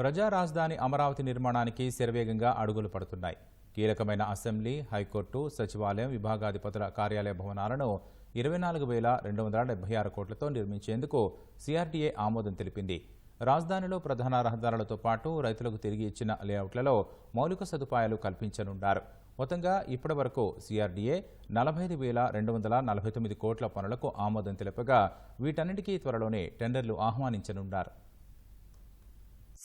ప్రజా రాజధాని అమరావతి నిర్మాణానికి శరవేగంగా అడుగులు పడుతున్నాయి. కీలకమైన అసెంబ్లీ హైకోర్టు సచివాలయం విభాగాధిపతుల కార్యాలయ భవనాలను ఇరవై నాలుగు వేల రెండు వందల డెబ్బై ఆరు కోట్లతో నిర్మించేందుకు సిఆర్డీఏ ఆమోదం తెలిపింది. రాజధానిలో ప్రధాన రహదారులతో పాటు రైతులకు తిరిగి ఇచ్చిన లేఅవుట్లలో మౌలిక సదుపాయాలు కల్పించనున్నారు. మొత్తంగా ఇప్పటి వరకు సిఆర్డీఏ నలభై ఐదు వేల రెండు వందల నలభై తొమ్మిది కోట్ల పనులకు ఆమోదం తెలుపగా వీటన్నిటికీ త్వరలోనే టెండర్లు ఆహ్వానించనున్నారు.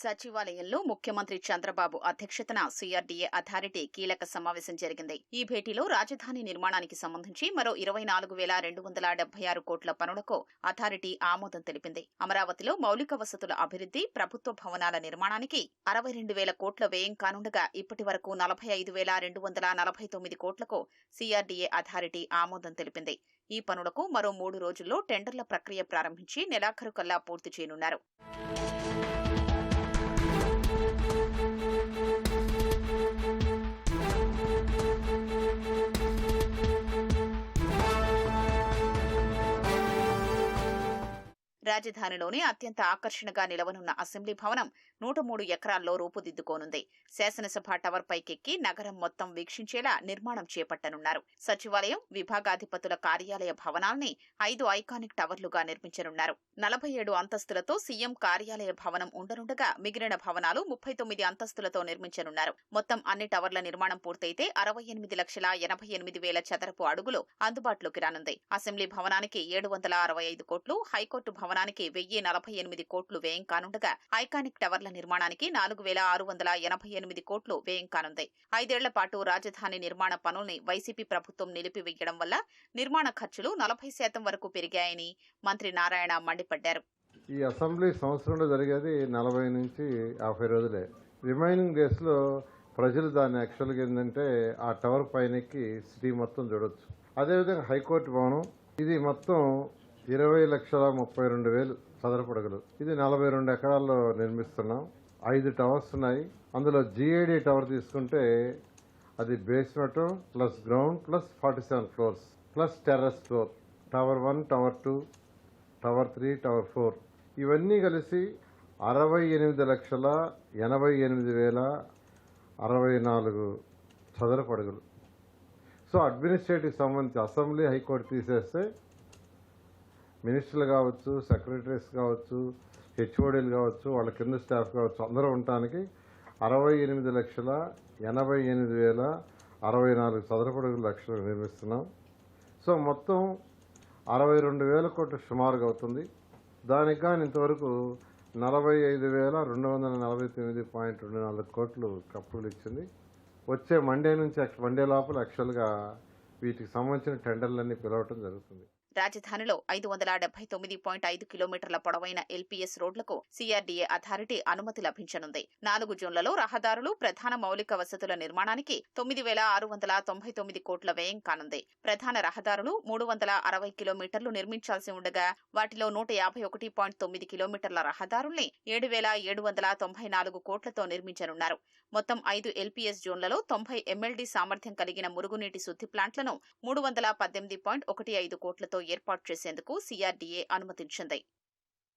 సచివాలయంలో ముఖ్యమంత్రి చంద్రబాబు అధ్యక్షతన సీఆర్డీఏ అథారిటీ కీలక సమావేశం జరిగింది. ఈ భేటీలో రాజధాని నిర్మాణానికి సంబంధించి మరో ఇరవై నాలుగు వేల రెండు వందల డెబ్బై ఆరు కోట్ల పనులకు అథారిటీ ఆమోదం తెలిపింది. అమరావతిలో మౌలిక వసతుల అభివృద్ధి ప్రభుత్వ భవనాల నిర్మాణానికి అరవై రెండు వేల కోట్ల వ్యయం కానుండగా ఇప్పటి వరకు నలభై ఐదు వేల రెండు వందల నలభై తొమ్మిది కోట్లకు సీఆర్డీఏ అథారిటీ ఆమోదం తెలిపింది. ఈ పనులకు మరో మూడు రోజుల్లో టెండర్ల ప్రక్రియ ప్రారంభించి నెలాఖరు కల్లా పూర్తి చేయనున్నారు. రాజధానిలోనే అత్యంత ఆకర్షణగా నిలవనున్న అసెంబ్లీ భవనం నూట మూడు ఎకరాల్లో రూపుదిద్దుకోనుంది. శాసనసభ టవర్ పైకెక్కి నగరం మొత్తం వీక్షించేలా నిర్మాణం చేపట్టనున్నారు. సచివాలయం విభాగాధిపతుల కార్యాలయ భవనాల్ని ఐదు ఐకానిక్ టవర్లుగా నిర్మించనున్నారు. నలభై ఏడు అంతస్తులతో సీఎం కార్యాలయ భవనం ఉండనుండగా మిగిలిన భవనాలు ముప్పై తొమ్మిది అంతస్తులతో నిర్మించనున్నారు. మొత్తం అన్ని టవర్ల నిర్మాణం పూర్తయితే అరవై ఎనిమిది లక్షల ఎనభై ఎనిమిది వేల చదరపు అడుగులు అందుబాటులోకి రానుంది. అసెంబ్లీ భవనానికి ఏడు వందల అరవై ఐదు కోట్లు హైకోర్టు భవనం భవనానికి వెయ్యి నలభై ఎనిమిది కోట్లు వ్యయం కానుండగా ఐకానిక్ టవర్ల నిర్మాణానికి నాలుగు వేల ఆరు వందల ఎనభై ఎనిమిది కోట్లు వ్యయం కానుంది. ఐదేళ్ళ పాటు రాజధాని నిర్మాణ పనుల్ని వైసీపీ ప్రభుత్వం నిలిపివేయడం వల్ల నిర్మాణ ఖర్చులు నలభై శాతం వరకు పెరిగాయని మంత్రి నారాయణ మండిపడ్డారు. ఈ అసెంబ్లీ సంవత్సరంలో జరిగేది నలభై నుంచి యాభై రోజులే. రిమైనింగ్ డేస్లో ప్రజలు దాన్ని యాక్చువల్గా ఏంటంటే ఆ టవర్ పైనకి సిటీ మొత్తం చూడొచ్చు. అదేవిధంగా హైకోర్టు భవనం ఇది మొత్తం ఇరవై లక్షల ముప్పై రెండు వేలు చదరపడగలు ఇది నలభై రెండు ఎకరాల్లో నిర్మిస్తున్నాం. ఐదు టవర్స్ ఉన్నాయి. అందులో జిఐడి టవర్ తీసుకుంటే అది basement plus ground plus forty seven floors plus terrace floor tower one tower two tower three tower four ఇవన్నీ కలిసి అరవై ఎనిమిది లక్షల ఎనభై ఎనిమిది వేల అరవై నాలుగు చదరపడుగులు సో అడ్మినిస్ట్రేటివ్ సంబంధించి అసెంబ్లీ హైకోర్టు తీసేస్తే మినిస్టర్లు కావచ్చు సెక్రటరీస్ కావచ్చు హెచ్ఓడీలు కావచ్చు వాళ్ళ కింద స్టాఫ్ కావచ్చు అందరూ ఉండటానికి అరవై ఎనిమిది లక్షల ఎనభై ఎనిమిది వేల అరవై నాలుగు చదరపడుగు లక్షలు నిర్మిస్తున్నాం. సో మొత్తం అరవై రెండు వేల కోట్లు సుమారుగా అవుతుంది. దానికి కానీ ఇంతవరకు నలభై ఐదు వేల రెండు వందల నలభై తొమ్మిది పాయింట్ రెండు నాలుగు కోట్లు అప్రూవల్ ఇచ్చింది. వచ్చే మండే నుంచి మండే లోపల యాక్చువల్గా వీటికి సంబంధించిన టెండర్లన్నీ పిలవటం జరుగుతుంది. రాజధానిలో ఐదు వందల డెబ్బై తొమ్మిది పాయింట్ ఐదు కిలోమీటర్ల పొడవైన ఎల్పీఎస్ రోడ్లకు సీఆర్డీఏ అథారిటీ అనుమతి లభించనుంది. నాలుగు జోన్లలో రహదారులు ప్రధాన మౌలిక వసతుల నిర్మాణానికి తొమ్మిది వేల ఆరు వందల తొంభై తొమ్మిది కోట్ల వ్యయం కానుంది. ప్రధాన రహదారులు మూడు వందల అరవై కిలోమీటర్లు నిర్మించాల్సి ఉండగా వాటిలో నూట యాభై ఒకటి పాయింట్ తొమ్మిది కిలోమీటర్ల రహదారుల్ని ఏడు వేల ఏడు వందల తొంభై నాలుగు కోట్లతో నిర్మించనున్నారు. మొత్తం ఐదు ఎల్పీఎస్ జోన్లలో తొంభై ఎంఎల్డీ సామర్థ్యం కలిగిన మురుగునీటి శుద్ధి ప్లాంట్లను మూడు వందల పద్దెనిమిది పాయింట్ ఒకటి ఐదు కోట్లతో ఏర్పాటు చేసేందుకు సిఆర్డీఏ అనుమతించింది.